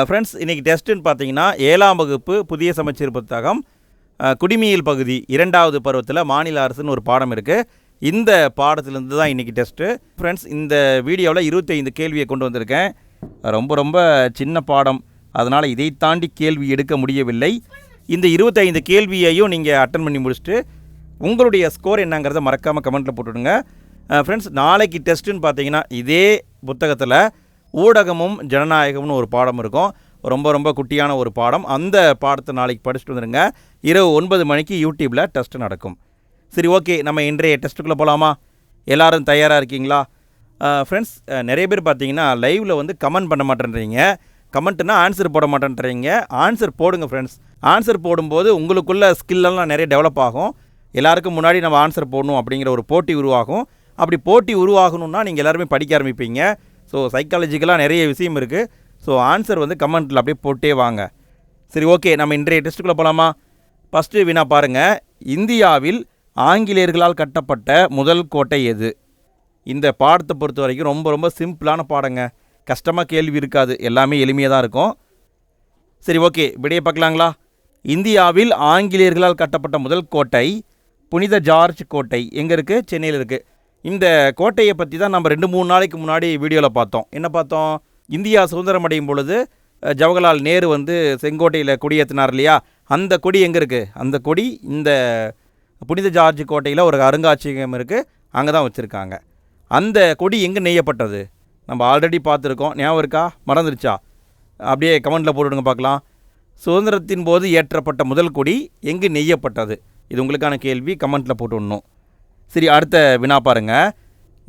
Friends இன்றைக்கி டெஸ்ட்டுன்னு பார்த்தீங்கன்னா ஏழாம் வகுப்பு புதிய சமச்சீர் புத்தகம் குடிமியல் பகுதி இரண்டாவது பருவத்தில் மாநில அரசுன்னு ஒரு பாடம் இருக்குது இந்த பாடத்திலேருந்து தான் இன்றைக்கி டெஸ்ட்டு ஃப்ரெண்ட்ஸ் இந்த வீடியோவில் இருபத்தைந்து கேள்வியை கொண்டு வந்திருக்கேன். ரொம்ப ரொம்ப சின்ன பாடம். அதனால் இதை தாண்டி கேள்வி எடுக்க முடியவில்லை. இந்த இருபத்தைந்து கேள்வியையும் நீங்கள் அட்டன் பண்ணி முடிச்சுட்டு உங்களுடைய ஸ்கோர் என்னங்கிறத மறக்காமல் கமெண்ட்டில் போட்டுவிடுங்க ஃப்ரெண்ட்ஸ் நாளைக்கு டெஸ்ட்டுன்னு பார்த்தீங்கன்னா இதே புத்தகத்தில் ஊடகமும் ஜனநாயகம்னு ஒரு பாடம் இருக்கும். ரொம்ப ரொம்ப குட்டியான ஒரு பாடம். அந்த பாடத்தை நாளைக்கு படிச்சுட்டு வந்துடுங்க இரவு ஒன்பது மணிக்கு யூடியூப்பில் டெஸ்ட் நடக்கும். சரி ஓகே. நம்ம இன்றைய டெஸ்ட்டுக்குள்ளே போகலாமா எல்லோரும் தயாராக இருக்கீங்களா? ஃப்ரெண்ட்ஸ் நிறைய பேர் பார்த்தீங்கன்னா லைவில் வந்து கமெண்ட் பண்ண மாட்டேன்றீங்க. கமெண்ட்னா ஆன்சர் போட மாட்டேன்றீங்க. ஆன்சர் போடுங்க ஃப்ரெண்ட்ஸ் ஆன்சர் போடும்போது உங்களுக்குள்ள ஸ்கில்லெல்லாம் நிறைய டெவலப் ஆகும். எல்லாருக்கும் முன்னாடி நம்ம ஆன்சர் போடணும் அப்படிங்கிற ஒரு போட்டி உருவாகும். அப்படி போட்டி உருவாகணும்னா நீங்கள் எல்லாருமே படிக்க ஆரம்பிப்பீங்க. ஸோ சைக்காலஜிக்கலாக நிறைய விஷயம் இருக்குது ஸோ ஆன்சர் வந்து கமெண்ட்டில் அப்படியே போட்டே வாங்க. சரி ஓகே நம்ம இன்றைய டெஸ்ட்டுக்குள்ளே போகலாமா ஃபஸ்ட்டு வினா பாருங்கள் இந்தியாவில் ஆங்கிலேயர்களால் கட்டப்பட்ட முதல் கோட்டை எது? இந்த பாடத்தை பொறுத்த வரைக்கும் ரொம்ப ரொம்ப சிம்பிளான பாடங்க. கஷ்டமாக கேள்வி இருக்காது. எல்லாமே எளிமையாக தான் இருக்கும். சரி ஓகே விடையை பார்க்கலாங்களா? இந்தியாவில் ஆங்கிலேயர்களால் கட்டப்பட்ட முதல் கோட்டை புனித ஜார்ஜ் கோட்டை. எங்கே இருக்குது சென்னையில் இருக்குது இந்த கோட்டையை பற்றி தான் நம்ம ரெண்டு மூணு நாளைக்கு முன்னாடி வீடியோவில் பார்த்தோம். என்ன பார்த்தோம்? இந்தியா சுதந்திரம் அடையும் பொழுது ஜவஹர்லால் நேரு வந்து செங்கோட்டையில் கொடியேற்றினார் இல்லையா? அந்த கொடி எங்கே இருக்குது அந்த கொடி இந்த புனித ஜார்ஜ் கோட்டையில் ஒரு அருங்காட்சியகம் இருக்குது அங்கே தான் வச்சுருக்காங்க. அந்த கொடி எங்கே நெய்யப்பட்டது? நம்ம ஆல்ரெடி பார்த்துருக்கோம். ஞாபகம் இருக்கா? மறந்துருச்சா? அப்படியே கமெண்ட்டில் போட்டுடுங்க பார்க்கலாம். சுதந்திரத்தின் போது ஏற்றப்பட்ட முதல் கொடி எங்கு நெய்யப்பட்டது? இது உங்களுக்கான கேள்வி. கமெண்ட்டில் போட்டு விடணும். சரி அடுத்த வினா பாருங்க.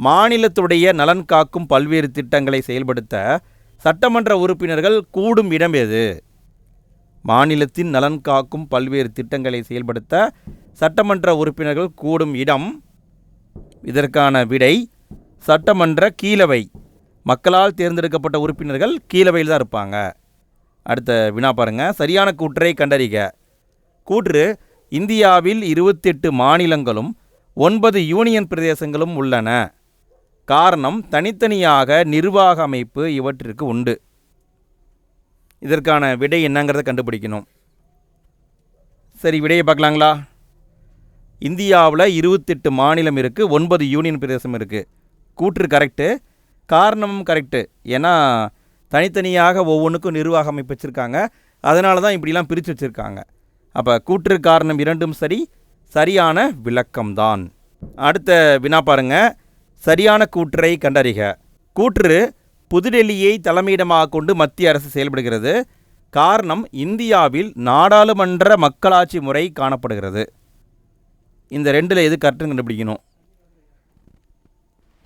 மாநிலத்துடைய நலன் காக்கும் பல்வேறு திட்டங்களை செயல்படுத்த சட்டமன்ற உறுப்பினர்கள் கூடும் இடம் எது? மாநிலத்தின் நலன் காக்கும் பல்வேறு திட்டங்களை செயல்படுத்த சட்டமன்ற உறுப்பினர்கள் கூடும் இடம். இதற்கான விடை சட்டமன்ற கீழவை. மக்களால் தேர்ந்தெடுக்கப்பட்ட உறுப்பினர்கள் கீழவையில் தான் இருப்பாங்க. அடுத்த வினா பாருங்கள் சரியான கூற்றை கண்டறிக. கூற்று இந்தியாவில் இருபத்தெட்டு மாநிலங்களும் ஒன்பது யூனியன் பிரதேசங்களும் உள்ளன. காரணம் தனித்தனியாக நிர்வாக அமைப்பு இவற்றிற்கு உண்டு. இதற்கான விடை என்னங்கிறத கண்டுபிடிக்கணும். சரி விடையை பார்க்கலாங்களா? இந்தியாவில் இருபத்தெட்டு மாநிலம் இருக்குது ஒன்பது யூனியன் பிரதேசம் இருக்குது கூற்று கரெக்டு காரணமும் கரெக்டு ஏன்னா தனித்தனியாக ஒவ்வொன்றுக்கும் நிர்வாக அமைப்பு வச்சுருக்காங்க. அதனால தான் இப்படிலாம் பிரித்து வச்சுருக்காங்க. அப்போ கூற்று காரணம் இரண்டும் சரி சரியான விளக்கம்தான். அடுத்த வினா பாருங்க. சரியான கூற்றை கண்டறிக. கூற்று புதுடெல்லியை தலைமையிடமாக கொண்டு மத்திய அரசு செயல்படுகிறது. காரணம் இந்தியாவில் நாடாளுமன்ற மக்களாட்சி முறை காணப்படுகிறது. இந்த ரெண்டில் எது கரெக்டுன்னு கண்டுபிடிக்கணும்?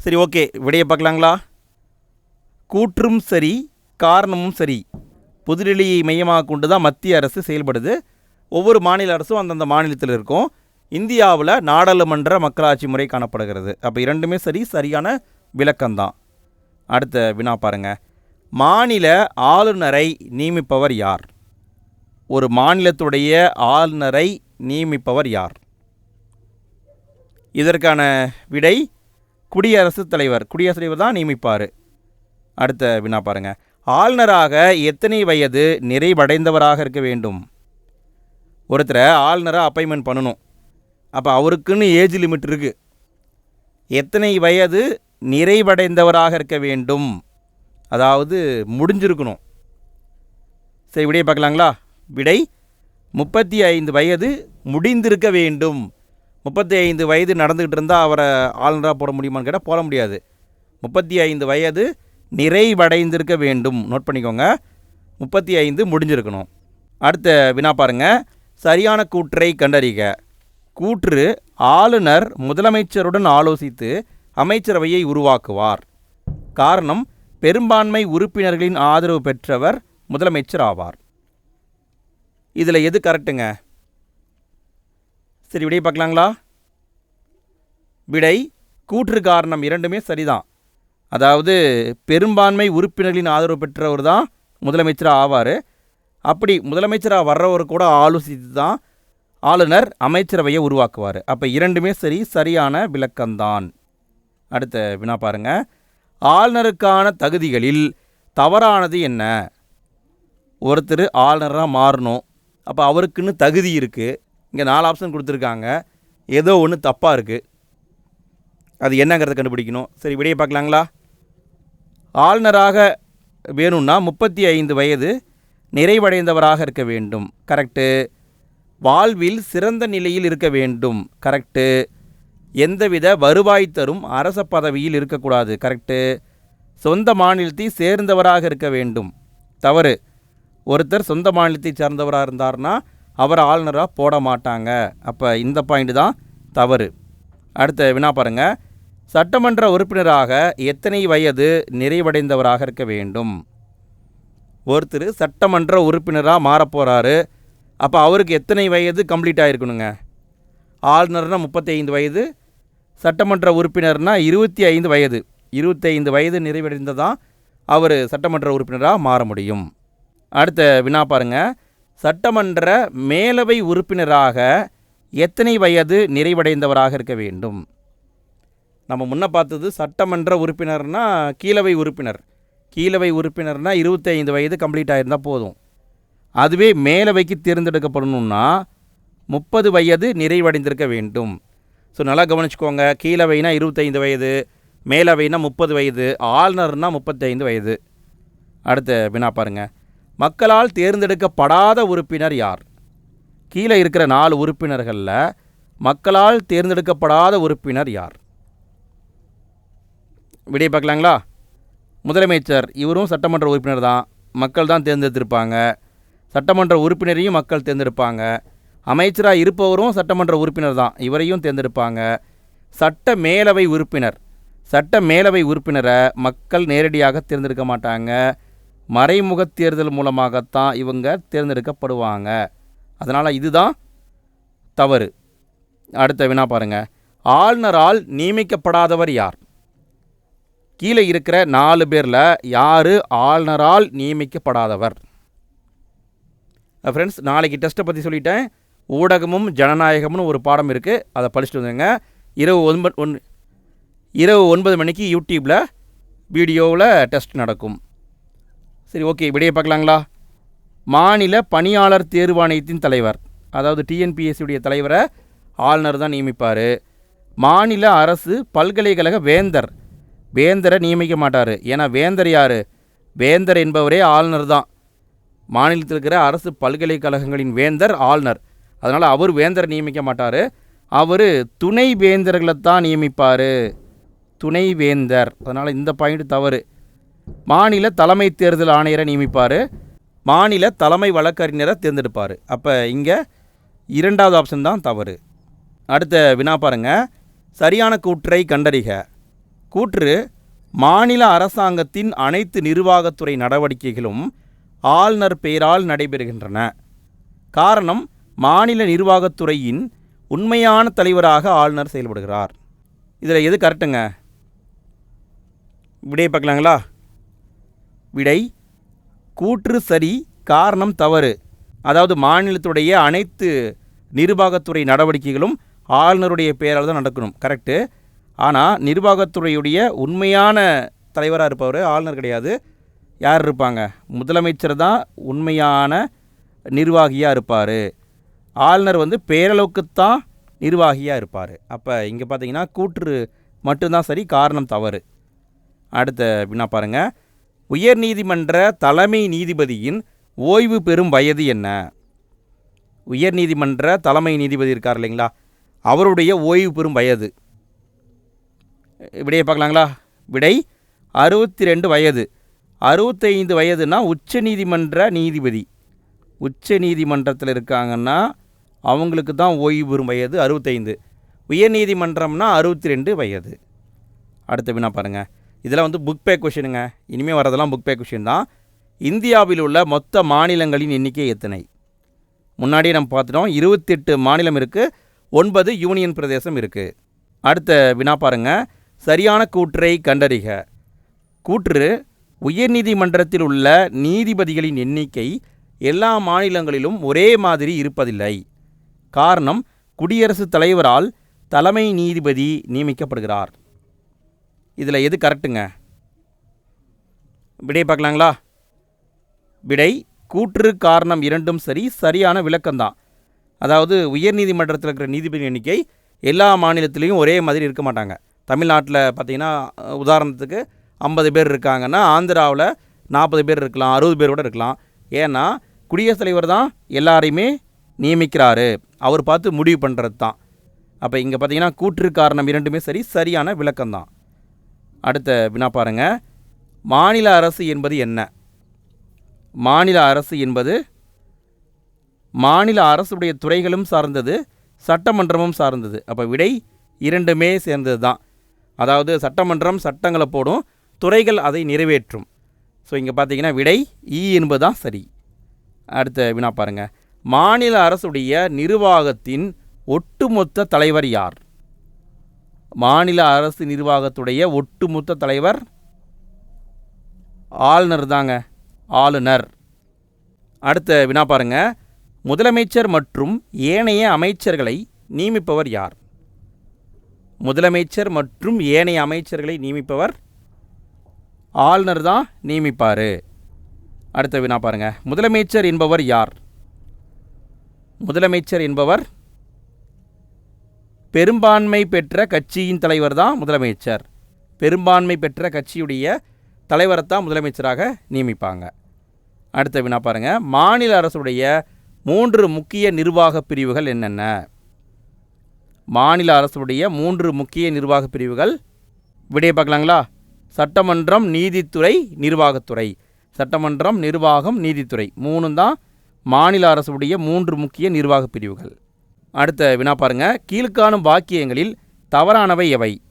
சரி ஓகே விடையை பார்க்கலாங்களா? கூற்றும் சரி காரணமும் சரி. புதுடெல்லியை மையமாக கொண்டு தான் மத்திய அரசு செயல்படுது. ஒவ்வொரு மாநில அரசும் அந்தந்த மாநிலத்தில் இருக்கும். இந்தியாவில் நாடாளுமன்ற மக்களாட்சி முறை காணப்படுகிறது. அப்போ இரண்டுமே சரி சரியான விளக்கம்தான். அடுத்த வினா பாருங்க. மாநில ஆளுநரை நியமிப்பவர் யார்? ஒரு மாநிலத்துடைய ஆளுநரை நியமிப்பவர் யார்? இதற்கான விடை குடியரசுத் தலைவர். குடியரசுத் தலைவர் தான் நியமிப்பார். அடுத்த வினா பாருங்க. ஆளுநராக எத்தனை வயது நிறைவடைந்தவராக இருக்க வேண்டும்? ஒருத்தரை ஆளுநராக அப்பாயின்மெண்ட் பண்ணணும். அப்போ அவருக்குன்னு ஏஜ் லிமிட் இருக்குது எத்தனை வயது நிறைவடைந்தவராக இருக்க வேண்டும். அதாவது முடிஞ்சிருக்கணும். சரி விடையை பார்க்கலாங்களா? விடை முப்பத்தி ஐந்து வயது முடிந்திருக்க வேண்டும். முப்பத்தி ஐந்து வயது நடந்துக்கிட்டு இருந்தால் அவரை ஆளுநராக போட முடியுமான்னு கேட்டால் போட முடியாது. முப்பத்தி ஐந்து வயது நிறைவடைந்திருக்க வேண்டும். நோட் பண்ணிக்கோங்க. முப்பத்தி ஐந்து முடிஞ்சிருக்கணும். அடுத்த வினா பாருங்க. சரியான கூற்றை கண்டறிக. கூற்று ஆளுநர் முதலமைச்சருடன் ஆலோசித்து அமைச்சரவையை உருவாக்குவார். காரணம் பெரும்பான்மை உறுப்பினர்களின் ஆதரவு பெற்றவர் முதலமைச்சர் ஆவார். இதில் எது கரெக்டுங்க? சரி விடை பார்க்கலாங்களா? விடை கூற்று காரணம் இரண்டுமே சரிதான். அதாவது பெரும்பான்மை உறுப்பினர்களின் ஆதரவு பெற்றவர் தான் முதலமைச்சராக ஆவார். அப்படி முதலமைச்சராக வர்றவர் கூட ஆலோசித்து தான் ஆளுநர் அமைச்சரவையை உருவாக்குவார். அப்போ இரண்டுமே சரி சரியான விளக்கம்தான். அடுத்த வினா பாருங்க. ஆளுநருக்கான தகுதிகளில் தவறானது என்ன? ஒருத்தர் ஆளுநராக மாறணும். அப்போ அவருக்குன்னு தகுதி இருக்குது இங்கே நாலு ஆப்ஷன் கொடுத்துருக்காங்க. ஏதோ ஒன்று தப்பாக இருக்குது அது என்னங்கிறத கண்டுபிடிக்கணும். சரி விடையை பார்க்கலாங்களா? ஆளுநராக வேணும்னா முப்பத்தி ஐந்து வயது நிறைவடைந்தவராக இருக்க வேண்டும். கரெக்டு வாழ்வில் சிறந்த நிலையில் இருக்க வேண்டும். கரெக்டு எந்தவித வருவாய் தரும் அரச பதவியில் இருக்கக்கூடாது. கரெக்டு சொந்த மாநிலத்தை சேர்ந்தவராக இருக்க வேண்டும். தவறு. ஒருத்தர் சொந்த மாநிலத்தை சேர்ந்தவராக இருந்தார்னா அவர் ஆளுநராக போட மாட்டாங்க. அப்போ இந்த பாயிண்ட் தான் தவறு. அடுத்த வினா பாருங்கள் சட்டமன்ற உறுப்பினராக எத்தனை வயது நிறைவடைந்தவராக இருக்க வேண்டும்? ஒருத்தர் சட்டமன்ற உறுப்பினராக மாறப்போகிறாரு அப்போ அவருக்கு எத்தனை வயது கம்ப்ளீட் ஆகிருக்கணுங்க ஆளுநர்னால் முப்பத்தைந்து வயது சட்டமன்ற உறுப்பினர்னால் இருபத்தி ஐந்து வயது. இருபத்தைந்து வயது நிறைவடைந்ததான் அவர் சட்டமன்ற உறுப்பினராக மாற முடியும். அடுத்த வினா பாருங்க. சட்டமன்ற மேலவை உறுப்பினராக எத்தனை வயது நிறைவடைந்தவராக இருக்க வேண்டும்? நம்ம முன்ன பார்த்தது சட்டமன்ற உறுப்பினர்னால் கீழவை உறுப்பினர். கீழவை உறுப்பினர்னால் இருபத்தைந்து வயது கம்ப்ளீட் ஆகிருந்தால் போதும். அதுவே மேலவைக்கு தேர்ந்தெடுக்கப்படணும்னா முப்பது வயது நிறைவடைந்திருக்க வேண்டும். ஸோ நல்லா கவனிச்சுக்கோங்க. கீழவைனா இருபத்தைந்து வயது மேலவைனா முப்பது வயது ஆளுநர்னா முப்பத்தைந்து வயது. அடுத்த வினா பாருங்க. மக்களால் தேர்ந்தெடுக்கப்படாத உறுப்பினர் யார்? கீழே இருக்கிற நாலு உறுப்பினர்களில் மக்களால் தேர்ந்தெடுக்கப்படாத உறுப்பினர் யார்? விடை பார்க்கலாங்களா? முதலமைச்சர் இவரும் சட்டமன்ற உறுப்பினர் தான். மக்கள் தான் தேர்ந்தெடுத்திருப்பாங்க. சட்டமன்ற உறுப்பினரையும் மக்கள் தேர்ந்தெடுப்பாங்க. அமைச்சராக இருப்பவரும் சட்டமன்ற உறுப்பினர் தான். இவரையும் தேர்ந்தெடுப்பாங்க. சட்ட மேலவை உறுப்பினர். சட்ட மேலவை உறுப்பினரை மக்கள் நேரடியாக தேர்ந்தெடுக்க மாட்டாங்க. மறைமுக தேர்தல் மூலமாகத்தான் இவங்க தேர்ந்தெடுக்கப்படுவாங்க. அதனால் இதுதான் தவறு. அடுத்த வினா பாருங்க. ஆளுநரால் நியமிக்கப்படாதவர் யார்? கீழே இருக்கிற நாலு பேரில் யார் ஆளுநரால் நியமிக்கப்படாதவர்? ஃப்ரெண்ட்ஸ் நாளைக்கு டெஸ்ட்டை பற்றி சொல்லிட்டேன். ஊடகமும் ஜனநாயகம்னு ஒரு பாடம் இருக்குது அதை படிச்சுட்டு வந்துங்க இரவு ஒன்பது ஒன் இரவு ஒன்பது மணிக்கு யூடியூப்பில் வீடியோவில் டெஸ்ட் நடக்கும். சரி ஓகே விடையை பார்க்கலாங்களா? மாநில பணியாளர் தேர்வாணையத்தின் தலைவர் அதாவது டிஎன்பிஎஸ்சியுடைய தலைவரை ஆளுநர் தான் நியமிப்பார். மாநில அரசு பல்கலைக்கழக வேந்தர் வேந்தரை நியமிக்க மாட்டார். ஏன்னா வேந்தர் யார்? வேந்தர் என்பவரே ஆளுநர் தான். மாநிலத்தில் இருக்கிற அரசு பல்கலைக்கழகங்களின் வேந்தர் ஆளுநர். அதனால் அவர் வேந்தரை நியமிக்க மாட்டார். அவர் துணை வேந்தர்களை தான் நியமிப்பார். துணை வேந்தர். அதனால் இந்த பாயிண்ட் தவறு. மாநில தலைமை தேர்தல் ஆணையரை நியமிப்பார். மாநில தலைமை வழக்கறிஞரை தேர்ந்தெடுப்பார். அப்போ இங்கே இரண்டாவது ஆப்ஷன் தான் தவறு. அடுத்த வினா பாருங்க. சரியான கூற்றை கண்டறிக. கூற்று மாநில அரசாங்கத்தின் அனைத்து நிர்வாகத்துறை நடவடிக்கைகளும் ஆளுநர் பெயரால் நடைபெறுகின்றன. காரணம் மாநில நிர்வாகத்துறையின் உண்மையான தலைவராக ஆளுநர் செயல்படுகிறார். இதில் எது கரெக்டுங்க? விடை பார்க்கலாங்களா? விடை கூற்று சரி காரணம் தவறு. அதாவது மாநிலத்துடைய அனைத்து நிர்வாகத்துறை நடவடிக்கைகளும் ஆளுநருடைய பெயரால் தான் நடக்கணும். கரெக்டு ஆனால் நிர்வாகத்துறையுடைய உண்மையான தலைவராக இருப்பவர் ஆளுநர் கிடையாது. யார் இருப்பாங்க? முதலமைச்சர் தான் உண்மையான நிர்வாகியாக இருப்பார். ஆளுநர் வந்து பேரளவுக்குத்தான் நிர்வாகியாக இருப்பார். அப்போ இங்கே பார்த்தீங்கன்னா கூற்று மட்டும்தான் சரி காரணம் தவறு. அடுத்த வினா பாருங்கள் உயர்நீதிமன்ற தலைமை நீதிபதியின் ஓய்வு பெறும் வயது என்ன? உயர்நீதிமன்ற தலைமை நீதிபதி இருக்கார் இல்லைங்களா? அவருடைய ஓய்வு பெறும் வயது. விடையை பார்க்கலாங்களா? விடை அறுபத்தி ரெண்டு வயது. அறுபத்தைந்து வயதுனா உச்ச நீதிமன்ற நீதிபதி. உச்ச நீதிமன்றத்தில் இருக்காங்கன்னா அவங்களுக்கு தான் ஓய்வு பெறும் வயது அறுபத்தைந்து. உயர்நீதிமன்றம்னா அறுபத்தி ரெண்டு வயது. அடுத்த வினா பாருங்கள் இதெல்லாம் வந்து புக் பே கொஷினுங்க இனிமேல் வரதெல்லாம் புக் பே கொஷின் தான். இந்தியாவில் உள்ள மொத்த மாநிலங்களின் எண்ணிக்கை எத்தனை? முன்னாடியே நம்ம பார்த்துட்டோம். இருபத்தெட்டு மாநிலம் இருக்குது ஒன்பது யூனியன் பிரதேசம் இருக்குது அடுத்த வினா பாருங்க. சரியான கூற்றை கண்டறிக. கூற்று உயர்நீதிமன்றத்தில் உள்ள நீதிபதிகளின் எண்ணிக்கை எல்லா மாநிலங்களிலும் ஒரே மாதிரி இருப்பதில்லை. காரணம் குடியரசுத் தலைவரால் தலைமை நீதிபதி நியமிக்கப்படுகிறார். இதில் எது கரெக்டுங்க? விடை பார்க்கலாங்களா? விடை கூற்று காரணம் இரண்டும் சரி சரியான விளக்கம்தான். அதாவது உயர்நீதிமன்றத்தில் இருக்கிற நீதிபதி எண்ணிக்கை எல்லா மாநிலத்திலையும் ஒரே மாதிரி இருக்க மாட்டாங்க. தமிழ்நாட்டில் பார்த்தீங்கன்னா உதாரணத்துக்கு ஐம்பது பேர் இருக்காங்கன்னா ஆந்திராவில் நாற்பது பேர் இருக்கலாம் அறுபது பேர் கூட இருக்கலாம். ஏன்னா குடியரசுத் தலைவர் தான் எல்லாரையுமே நியமிக்கிறாரு. அவர் பார்த்து முடிவு பண்ணுறது தான் அப்போ இங்கே பார்த்தீங்கன்னா கூற்று காரணம் இரண்டுமே சரி சரியான விளக்கம்தான் அடுத்த வினா பாருங்க. மாநில அரசு என்பது என்ன? மாநில அரசு என்பது மாநில அரசுடைய துறைகளும் சார்ந்தது சட்டமன்றமும் சார்ந்தது. அப்போ விடை இரண்டுமே சேர்ந்தது தான் அதாவது சட்டமன்றம் சட்டங்களை போடும் துறைகள் அதை நிறைவேற்றும். ஸோ இங்கே பார்த்தீங்கன்னா விடை இ என்பது தான் சரி. அடுத்த வினா பாருங்க. மாநில அரசுடைய நிர்வாகத்தின் ஒட்டுமொத்த தலைவர் யார்? மாநில அரசு நிர்வாகத்துடைய ஒட்டுமொத்த தலைவர் ஆளுநர் தாங்க. ஆளுநர். அடுத்த வினா பாருங்க. முதலமைச்சர் மற்றும் ஏனைய அமைச்சர்களை நியமிப்பவர் யார்? முதலமைச்சர் மற்றும் ஏனைய அமைச்சர்களை நியமிப்பவர் ஆளுநர் தான் நியமிப்பார். அடுத்த வினா பாருங்கள் முதலமைச்சர் என்பவர் யார்? முதலமைச்சர் என்பவர் பெரும்பான்மை பெற்ற கட்சியின் தலைவர் தான் முதலமைச்சர். பெரும்பான்மை பெற்ற கட்சியுடைய தலைவரை தான் முதலமைச்சராக நியமிப்பாங்க. அடுத்த வினா பாருங்க. மாநில அரசுடைய மூன்று முக்கிய நிர்வாக பிரிவுகள் என்னென்ன? மாநில அரசுடைய மூன்று முக்கிய நிர்வாக பிரிவுகள் விடைய பார்க்கலாங்களா? சட்டமன்றம் நீதித்துறை நிர்வாகத்துறை. சட்டமன்றம் நிர்வாகம் நீதித்துறை. மூணும் தான் மாநில அரசுடைய மூன்று முக்கிய நிர்வாக பிரிவுகள். அடுத்த வினா பாருங்க. கீழ்காணும் வாக்கியங்களில் தவறானவை எவை?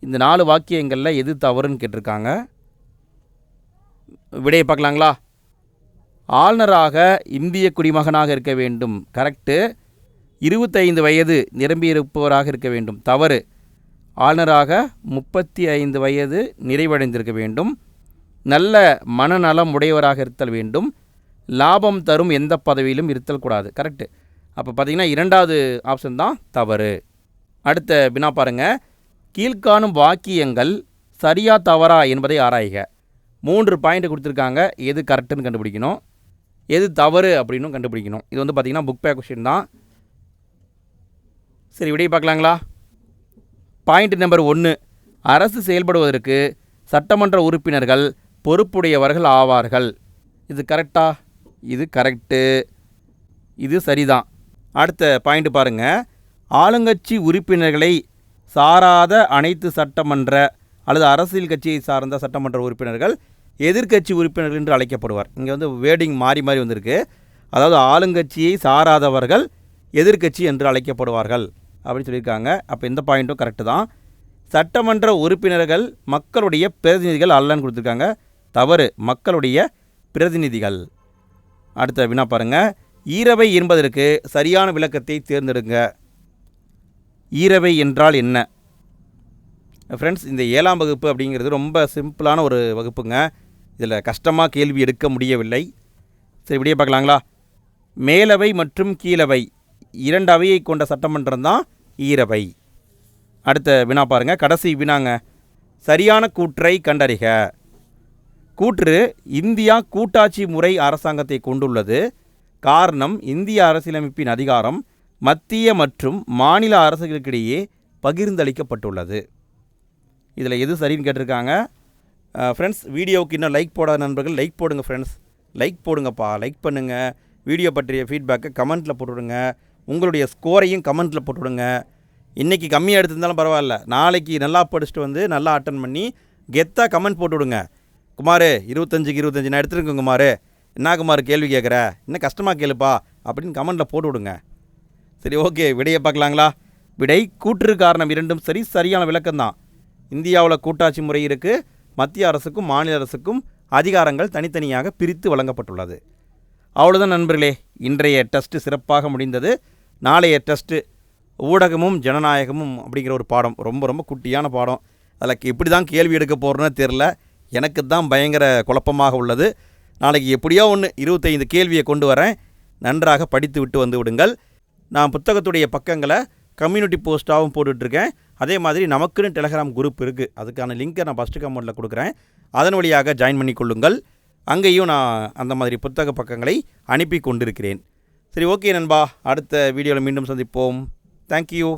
இந்த நாலு வாக்கியங்களில் எது தவறுன்னு கேட்டிருக்காங்க. விடையை பார்க்கலாங்களா? ஆளுநராக இந்திய குடிமகனாக இருக்க வேண்டும். கரெக்டு இருபத்தைந்து வயது நிரம்பியிருப்பவராக இருக்க வேண்டும். தவறு. ஆளுநராக முப்பத்தி ஐந்து வயது நிறைவடைந்திருக்க வேண்டும். நல்ல மனநலம் உடையவராக இருத்தல் வேண்டும். லாபம் தரும் எந்த பதவியிலும் இருத்தல் கூடாது. கரெக்டு அப்போ பார்த்தீங்கன்னா இரண்டாவது ஆப்ஷன் தான் தவறு. அடுத்த வினா பாருங்கள் கீழ்காணும் வாக்கியங்கள் சரியா தவறா என்பதை ஆராய்க. மூன்று பாயிண்ட் கொடுத்துருக்காங்க. எது கரெக்டுன்னு கண்டுபிடிக்கணும். எது தவறு அப்படின்னும் கண்டுபிடிக்கணும். இது வந்து பார்த்திங்கன்னா புக் பே கொஷின் தான். சரி விடையை பார்க்கலாங்களா? பாயிண்ட் நம்பர் ஒன்று அரசு செயல்படுவதற்கு சட்டமன்ற உறுப்பினர்கள் பொறுப்புடையவர்கள் ஆவார்கள். இது கரெக்டா? இது கரெக்டு இது சரிதான். அடுத்த பாயிண்ட் பாருங்க. ஆளுங்கட்சி உறுப்பினர்களை சாராத அனைத்து சட்டமன்ற அல்லது அரசியல் கட்சியை சார்ந்த சட்டமன்ற உறுப்பினர்கள் எதிர்க்கட்சி உறுப்பினர்கள் என்று அழைக்கப்படுவார். இங்கே வந்து வேர்டிங் மாறி மாறி வந்திருக்கு. அதாவது ஆளுங்கட்சியை சாராதவர்கள் எதிர்க்கட்சி என்று அழைக்கப்படுவார்கள். அப்படின்னு சொல்லியிருக்காங்க. அப்போ இந்த பாயிண்ட்டும் கரெக்டு தான். சட்டமன்ற உறுப்பினர்கள் மக்களுடைய பிரதிநிதிகள் அல்லன்னு கொடுத்துருக்காங்க. தவறு மக்களுடைய பிரதிநிதிகள். அடுத்த வினா பாருங்கள் ஈரவை என்பதற்கு சரியான விளக்கத்தை தேர்ந்தெடுங்க. ஈரவை என்றால் என்ன? ஃப்ரெண்ட்ஸ் இந்த ஏழாம் வகுப்பு அப்படிங்கிறது ரொம்ப சிம்பிளான ஒரு வகுப்புங்க. இதில் கஷ்டமாக கேள்வி எடுக்க முடியவில்லை. சரி இப்படியே பார்க்கலாங்களா? மேலவை மற்றும் கீழவை. இரண்டு அவையை கொண்ட சட்டமன்றம் தான் ஈரவை. அடுத்த வினா பாருங்க. கடைசி வினாங்க. சரியான கூற்றை கண்டறிக. கூற்று இந்தியா கூட்டாட்சி முறை அரசாங்கத்தை கொண்டுள்ளது. காரணம் இந்திய அரசியலமைப்பின் அதிகாரம் மத்திய மற்றும் மாநில அரசுகளுக்கிடையே பகிர்ந்தளிக்கப்பட்டுள்ளது. இதில் எது சரின்னு கேட்டிருக்காங்க. ஃப்ரெண்ட்ஸ் வீடியோவுக்கு இன்னும் லைக் போடாத நண்பர்கள் லைக் போடுங்க ஃப்ரெண்ட்ஸ் லைக் போடுங்கப்பா. லைக் பண்ணுங்கள் வீடியோ பற்றிய ஃபீட்பேக்கை கமெண்ட்டில் போட்டுவிடுங்க உங்களுடைய ஸ்கோரையும் கமெண்ட்டில் போட்டுவிடுங்க. இன்றைக்கி கம்மியாக எடுத்திருந்தாலும் பரவாயில்ல. நாளைக்கு நல்லா படிச்சுட்டு வந்து நல்லா அட்டன் பண்ணி கெத்தாக கமெண்ட் போட்டுவிடுங்க. குமார் இருபத்தஞ்சுக்கு இருபத்தஞ்சு நான் எடுத்துருக்கேன் குமார். என்ன குமார் கேள்வி கேட்குற? இன்னும் கஷ்டமாக கேளுப்பா? அப்படின்னு கமெண்ட்டில் போட்டு விடுங்க சரி ஓகே விடையை பார்க்கலாங்களா? விடை கூற்று காரணம் இரண்டும் சரி சரியான விளக்கம்தான் இந்தியாவில் கூட்டாட்சி முறை இருக்குது மத்திய அரசுக்கும் மாநில அரசுக்கும் அதிகாரங்கள் தனித்தனியாக பிரித்து வழங்கப்பட்டுள்ளது. அவ்வளோதான் நண்பர்களே. இன்றைய டெஸ்ட்டு சிறப்பாக முடிந்தது. நாளைய டெஸ்ட்டு ஊடகமும் ஜனநாயகமும் அப்படிங்கிற ஒரு பாடம் ரொம்ப ரொம்ப குட்டியான பாடம். அதில் எப்படி தான் கேள்வி எடுக்க போகிறோன்னு தெரில எனக்கு தான் பயங்கர குழப்பமாக உள்ளது. நாளைக்கு எப்படியோ ஒன்று இருபத்தைந்து கேள்வியை கொண்டு வரேன். நன்றாக படித்து விட்டு வந்து விடுங்கள். நான் புத்தகத்துடைய பக்கங்களை கம்யூனிட்டி போஸ்ட்டாகவும் போட்டுட்ருக்கேன். அதே மாதிரி நமக்குன்னு டெலகிராம் குரூப் இருக்குது அதுக்கான லிங்க்கை நான் ஃபஸ்ட்டு கமெண்ட்டில் கொடுக்குறேன். அதன் வழியாக ஜாயின் பண்ணி கொள்ளுங்கள் அங்கேயும் நான் அந்த மாதிரி புத்தக பக்கங்களை அனுப்பி கொண்டிருக்கிறேன். சரி ஓகே நண்பா. அடுத்த வீடியோவில் மீண்டும் சந்திப்போம். தேங்க்யூ